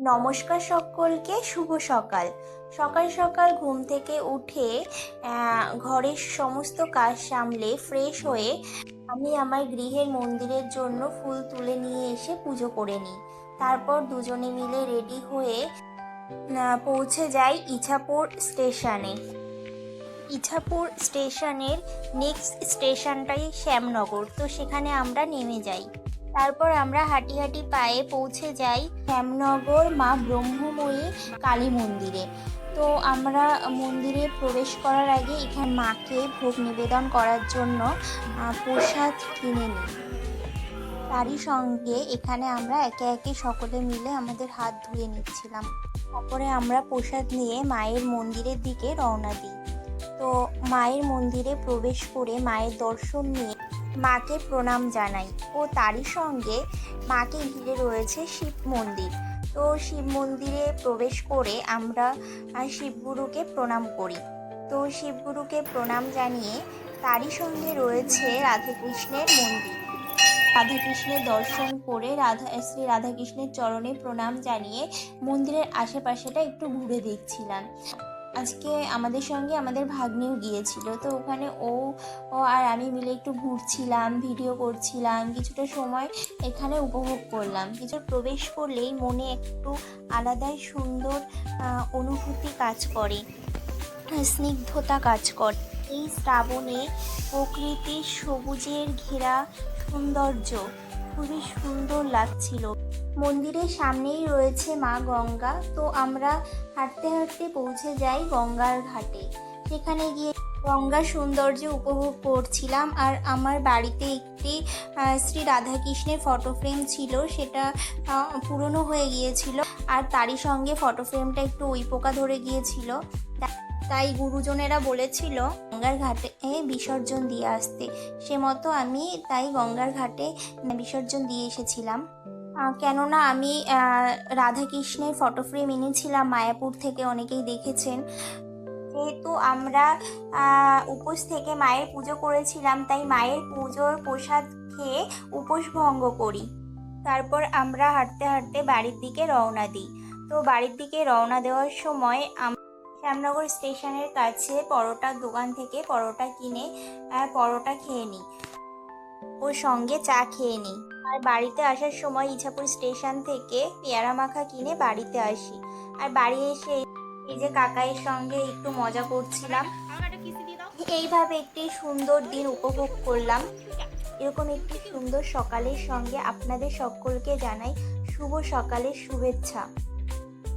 নমস্কার সকলকে, শুভ সকাল। সকাল সকাল ঘুম থেকে উঠে ঘরের সমস্ত কাজ সামলে ফ্রেশ হয়ে আমি আমার গৃহের মন্দিরের জন্য ফুল তুলে নিয়ে এসে পুজো করে নিই। তারপর দুজনে মিলে রেডি হয়ে পৌঁছে যাই ইছাপুর স্টেশনে ইছাপুর স্টেশনের নেক্সট স্টেশনটাই শ্যামনগর, তো সেখানে আমরা নেমে যাই। তারপর আমরা হাঁটি হাঁটি পায়ে পৌঁছে যাই শ্যামনগর মা ব্রহ্মময়ী কালী মন্দিরে। তো আমরা মন্দিরে প্রবেশ করার আগে এখানে মাকে ভোগ নিবেদন করার জন্য প্রসাদ কিনে নিই। তারই সঙ্গে এখানে আমরা একে একে সকলে মিলে আমাদের হাত ধুয়ে নিচ্ছিলাম। তারপরে আমরা প্রসাদ নিয়ে মায়ের মন্দিরের দিকে রওনা দিই। তো মায়ের মন্দিরে প্রবেশ করে মায়ের দর্শন নিয়ে মাকে প্রণাম জানাই ও তারই সঙ্গে মাকে ঘিরে রয়েছে শিব মন্দির। তো শিব মন্দিরে প্রবেশ করে আমরা শিবগুরুকে প্রণাম করি। তো শিবগুরুকে প্রণাম জানিয়ে তারই সঙ্গে রয়েছে রাধাকৃষ্ণের মন্দির। রাধাকৃষ্ণের দর্শন করে রাধা, শ্রী রাধাকৃষ্ণের চরণে প্রণাম জানিয়ে মন্দিরের আশেপাশেটা একটু ঘুরে দেখছিলাম। আজকে আমাদের সঙ্গে আমাদের ভাগ্নেও গিয়েছিল, তো ওখানে ও ও আর আমি মিলে একটু ঘুরছিলাম ভিডিও করছিলাম, কিছুটা সময় এখানে উপভোগ করলাম। কিছু প্রবেশ করলেই মনে একটু আলাদাই সুন্দর অনুভূতি কাজ করে, স্নিগ্ধতা কাজ করে। এই শ্রাবণে প্রকৃতির সবুজের ঘেরা সৌন্দর্য খুবই সুন্দর লাগছিল। মন্দিরের সামনেই রয়েছে মা গঙ্গা। তো আমরা হাঁটতে হাঁটতে পৌঁছে যাই গঙ্গার ঘাটে। সেখানে গিয়ে গঙ্গার সৌন্দর্য উপভোগ করছিলাম। আর আমার বাড়িতে একটি শ্রী রাধাকৃষ্ণের ফটো ফ্রেম ছিল। সেটা পুরনো হয়ে গিয়েছিল। আর তারই সঙ্গে ফটো ফ্রেমটা একটু ওই পোকা ধরে গিয়েছিল। তাই গুরুজনেরা বলেছিল, গঙ্গার ঘাটে বিসর্জন দিয়ে আসতে। সে মতো আমি তাই গঙ্গার ঘাটে বিসর্জন দিয়ে এসেছিলাম। কেননা আমি রাধাকৃষ্ণের ফটো ফ্রেম এনেছিলাম, মায়াপুর থেকে অনেকেই দেখেছেন। যেহেতু আমরা উপোস থেকে মায়ের পুজো করেছিলাম, তাই মায়ের পুজোর প্রসাদ খেয়ে উপোস ভঙ্গ করি। তারপর আমরা হাঁটতে হাঁটতে বাড়ির দিকে রওনা দিই। তো বাড়ির দিকে রওনা দেওয়ার সময় শ্যামনগর স্টেশনের কাছে পরোটার দোকান থেকে পরোটা কিনে পরোটা খেয়ে নিই। ওর সঙ্গে চা খেয়ে নিই। আর বাড়িতে আসার সময় ইছাপুর স্টেশন থেকে পেয়ারা মাখা কিনে বাড়িতে আসি। আর বাড়ি এসে এই যে কাকাইয়ের সঙ্গে একটু মজা করছিলাম। এইভাবে একটি সুন্দর দিন উপভোগ করলাম। এরকম একটি সুন্দর সকালের সঙ্গে আপনাদের সকলকে জানাই শুভ সকালের শুভেচ্ছা।